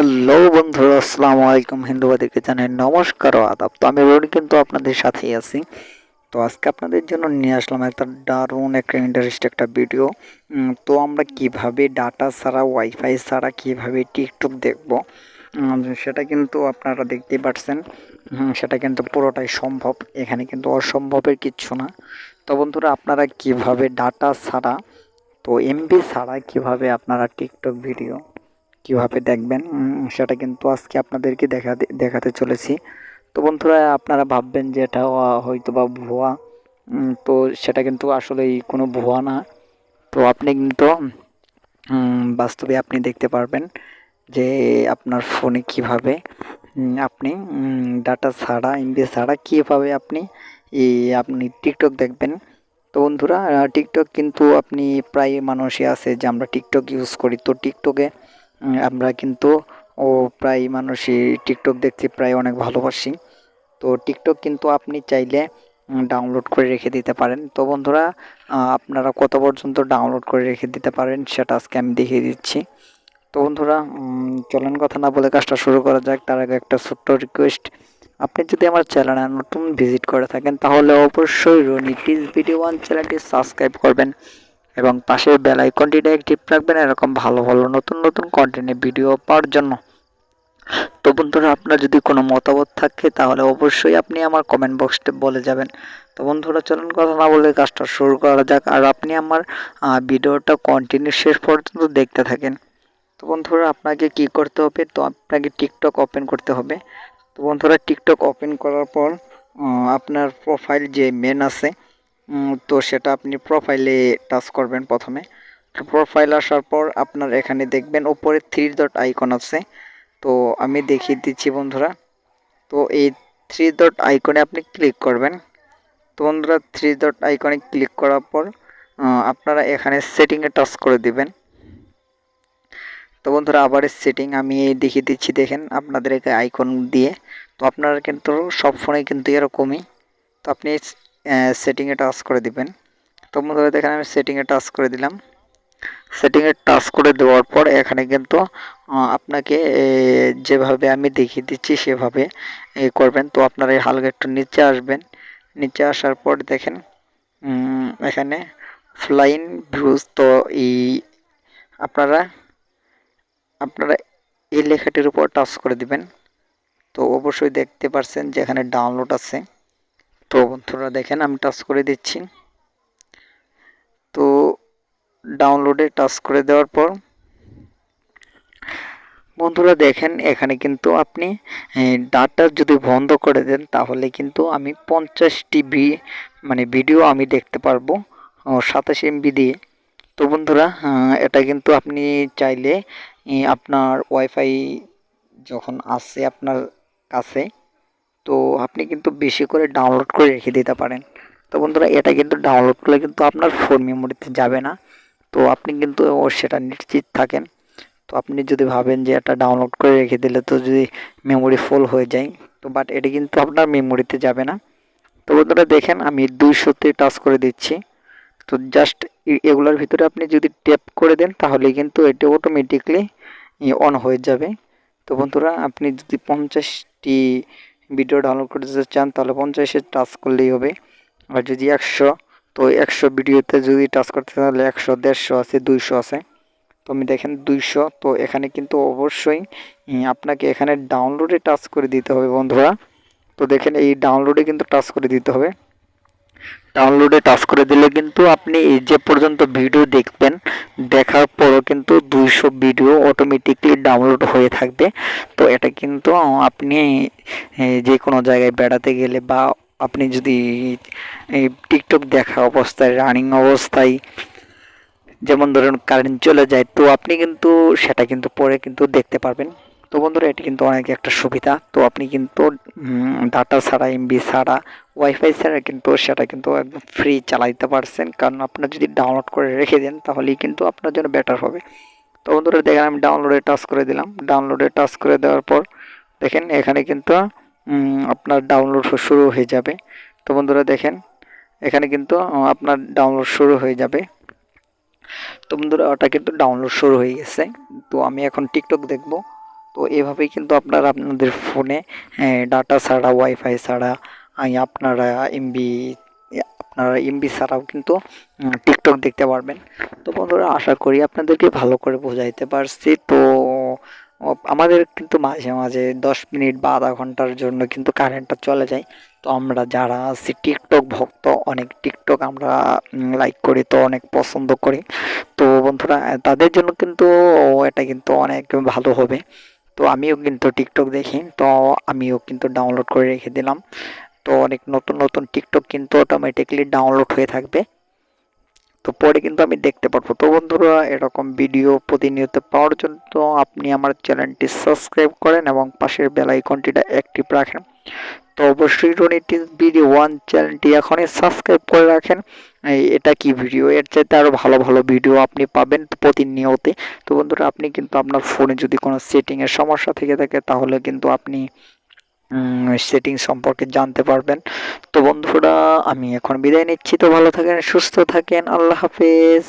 Hello বন্ধুরা, আসসালামু আলাইকুম। হিন্দুবাদীকে জানাই নমস্কার ও আদাব। তো আমি রোড কিন্তু আপনাদের সাথেই আছি। তো আজকে আপনাদের জন্য নিয়ে আসলাম একটা দারুণ, একটা ইন্টারেস্ট একটা ভিডিও তো আমরা কীভাবে ডাটা ছাড়া ওয়াইফাই ছাড়া কীভাবে টিকটক দেখব? সেটা কিন্তু আপনারা দেখতেই পাচ্ছেন সেটা কিন্তু পুরোটাই সম্ভব। এখানে কিন্তু অসম্ভবের কিচ্ছু না। তো বন্ধুরা, আপনারা কীভাবে ডাটা ছাড়া, তো এমবি ছাড়া কীভাবে আপনারা টিকটক ভিডিও কীভাবে দেখবেন? সেটা কিন্তু আজকে আপনাদেরকে দেখাতে দেখাতে চলেছি। তো বন্ধুরা, আপনারা ভাববেন যে এটা হয়তো বা ভুয়া। তো সেটা কিন্তু আসলেই কোনো ভুয়া না। তো আপনি কিন্তু বাস্তবে আপনি দেখতে পারবেন যে আপনার ফোনে কীভাবে আপনি ডাটা ছাড়া এমবি ছাড়া কীভাবে আপনি আপনি টিকটক দেখবেন। তো বন্ধুরা টিকটক কিন্তু আপনি প্রায় মানুষই আছে যে আমরা টিকটক ইউজ করি। তো টিকটকে আমরা কিন্তু, ও প্রায় মানুষই টিকটক দেখতে প্রায় অনেক ভালোবাসি। তো টিকটক কিন্তু আপনি চাইলে ডাউনলোড করে রেখে দিতে পারেন। তো বন্ধুরা আপনারা কত পর্যন্ত ডাউনলোড করে রেখে দিতে পারেন সেটা আজকে আমি দেখিয়ে দিচ্ছি। তো বন্ধুরা চলেন কথা না বলে কাজটা শুরু করা যাক। তার আগে একটা ছোট্ট রিকোয়েস্ট আপনি যদি আমার চ্যানেলে নতুন ভিজিট করে থাকেন, তাহলে অবশ্যই রনি টিজ ভিডিও ওয়ান চ্যানেলটি সাবস্ক্রাইব করবেন। এবং পাশের বেল আইকনটিটা অ্যাক্টিভ রাখবেন, এরকম ভালো ভালো নতুন নতুন কন্টেন্টের ভিডিও পাওয়ার জন্য। তো বন্ধুরা, আপনার যদি কোনো মতামত থাকে, তাহলে অবশ্যই আপনি আমার কমেন্ট বক্সে বলে যাবেন। তো বন্ধুরা, চলুন কথা না বলে কাজটা শুরু করা যাক, আর আপনি আমার ভিডিওটা কন্টিনিউ শেষ পর্যন্ত দেখতে থাকেন। তো বন্ধুরা, আপনাকে কি করতে হবে? তো আপনাকে টিকটক ওপেন করতে হবে। তো বন্ধুরা টিকটক ওপেন করার পর আপনার প্রোফাইল যে মেন আছে তো সেটা আপনি প্রোফাইলে টাচ করবেন প্রথমে। প্রোফাইল আসার পর আপনার এখানে দেখবেন উপরে থ্রি ডট আইকন আছে। তো আমি দেখিয়ে দিচ্ছি বন্ধুরা। তো এই থ্রি ডট আইকনে আপনি ক্লিক করবেন। তো বন্ধুরা থ্রি ডট আইকনে ক্লিক করার পর আপনারা এখানে সেটিংয়ে টাচ করে দিবেন। তো বন্ধুরা আবার সেটিং আমি দেখিয়ে দিচ্ছি, দেখেন আপনাদের এখানে আইকন দিয়ে। তো আপনারা কিন্তু সব ফোনে কিন্তু এরকমই। তো আপনি সেটিংয়ে টাচ করে দিবেন। তো বন্ধুরা, দেখেন আমি সেটিংয়ে টাচ করে দিলাম। সেটিংয়ে টাচ করে দেওয়ার পর এখানে কিন্তু আপনাকে যেভাবে আমি দেখিয়ে দিচ্ছি সেভাবে করবেন। তো আপনারা এই হালকা একটু নিচে আসবেন। নিচে আসার পর দেখেন এখানে ফ্লাইন ভিউজ তো এই আপনারা আপনারা এই লেখাটির উপর টাচ করে দিবেন। তো অবশ্যই দেখতে পারছেন যে এখানে ডাউনলোড আছে। তো বন্ধুরা দেখেন, আমি টাচ করে দিচ্ছি। তো ডাউনলোডে টাচ করে দেওয়ার পর, বন্ধুরা দেখেন, এখানে কিন্তু আপনি ডাটা যদি বন্ধ করে দেন, তাহলে কিন্তু আমি পঞ্চাশ টিভি মানে ভিডিও আমি দেখতে পারব সাতাশ এমবি দিয়ে। তো বন্ধুরা এটা কিন্তু আপনি চাইলে আপনার ওয়াইফাই যখন আসে আপনার কাছে তো আপনি কিন্তু বেশি করে ডাউনলোড করে রেখে দিতে পারেন। তো বন্ধুরা, এটা কিন্তু ডাউনলোড করলে কিন্তু আপনার ফোন মেমোরিতে যাবে না। তো আপনি কিন্তু সেটা নিশ্চিত থাকেন। তো আপনি যদি ভাবেন যে এটা ডাউনলোড করে রেখে দিলে তো যদি মেমোরি ফুল হয়ে যায়, তো বাট এটা কিন্তু আপনার মেমোরিতে যাবে না। তো বন্ধুরা, দেখেন আমি দুইশোতে টাচ করে দিচ্ছি। তো জাস্ট এগুলোর ভিতরে আপনি যদি ট্যাপ করে দেন, তাহলে কিন্তু এটি অটোমেটিকলি অন হয়ে যাবে। তো বন্ধুরা, আপনি যদি পঞ্চাশটি ভিডিও ডাউনলোড করতে চান, তাহলে পঞ্চাশে টাচ করলেই হবে। আর যদি একশো, তো একশো ভিডিওতে যদি টাচ করতে চান, তাহলে একশো, দেড়শো আছে, দুইশো আছে। তো আমি দেখেন দুইশো, তো এখানে কিন্তু অবশ্যই আপনাকে এখানে ডাউনলোডে টাচ করে দিতে হবে বন্ধুরা। তো দেখেন এই ডাউনলোডে কিন্তু টাচ করে দিতে হবে। ডাউনলোডে টাচ করে দিলে কিন্তু আপনি এই যে পর্যন্ত ভিডিও দেখবেন, দেখার পরও কিন্তু দুইশো ভিডিও অটোমেটিকলি ডাউনলোড হয়ে থাকবে। তো এটা কিন্তু আপনি যে কোনো জায়গায় বেড়াতে গেলে বা আপনি যদি টিকটক দেখা অবস্থায় রানিং অবস্থায়, যেমন ধরুন কারেন্ট চলে যায়, তো আপনি কিন্তু সেটা কিন্তু পরে কিন্তু দেখতে পারবেন। তো বন্ধুরা, এটি কিন্তু অনেক একটা সুবিধা। তো আপনি কিন্তু ডাটা ছাড়া এমবি ছাড়া ওয়াইফাই ছাড়া কিন্তু সেটা কিন্তু একদম ফ্রি চালাইতে পারছেন। কারণ আপনার যদি ডাউনলোড করে রেখে দেন, তাহলেই কিন্তু আপনার জন্য বেটার হবে। তো বন্ধুরা, দেখেন আমি ডাউনলোডে টাচ করে দিলাম। ডাউনলোডে টাচ করে দেওয়ার পর, দেখেন এখানে কিন্তু আপনার ডাউনলোড শুরু হয়ে যাবে। তো বন্ধুরা, দেখেন এখানে কিন্তু আপনার ডাউনলোড শুরু হয়ে যাবে। তো বন্ধুরা, ওটা কিন্তু ডাউনলোড শুরু হয়ে গেছে। তো আমি এখন টিকটক দেখব। তো এভাবেই কিন্তু আপনারা আপনাদের ফোনে ডাটা ছাড়া ওয়াইফাই ছাড়া আপনারা এমবি আপনারা এমবি ছাড়াও কিন্তু টিকটক দেখতে পারবেন। তো বন্ধুরা, আশা করি আপনাদেরকে ভালো করে বোঝাইতে পারছি। তো আমাদের কিন্তু মাঝে মাঝে দশ মিনিট বা আধা ঘণ্টার জন্য কিন্তু কারেন্টটা চলে যায়। তো আমরা যারা আছি টিকটক ভক্ত, অনেক টিকটক আমরা লাইক করি, তো অনেক পছন্দ করি। তো বন্ধুরা, তাদের জন্য কিন্তু এটা কিন্তু অনেক ভালো হবে। তো আমিও কিন্তু টিকটক দেখি, তো আমিও কিন্তু ডাউনলোড করে রেখে দিলাম। তো অনেক নতুন নতুন টিকটক কিন্তু অটোমেটিকলি ডাউনলোড হয়ে থাকবে। তো পরে কিন্তু আমি দেখতে পারব। তো বন্ধুরা, এরকম ভিডিও প্রতিনিয়ত পাওয়ার জন্য আপনি আমার চ্যানেলটি সাবস্ক্রাইব করেন এবং পাশের বেল আইকনটিটা অ্যাক্টিভ রাখেন। তো অবশ্যই রনিটি ভিডিও ওয়ান চ্যানেলটি এখনই সাবস্ক্রাইব করে রাখেন। এটা কি ভিডিও এর চাইতে আরও ভালো ভালো ভিডিও আপনি পাবেন প্রতিনিয়তে। তো বন্ধুরা, আপনি কিন্তু আপনার ফোনে যদি কোনো সেটিংয়ের সমস্যা থেকে থাকে, তাহলে কিন্তু আপনি সেটিং সম্পর্কে জানতে পারবেন। তো বন্ধুরা, আমি এখন বিদায় নিচ্ছি। তো ভালো থাকেন, সুস্থ থাকেন। আল্লাহ হাফেজ।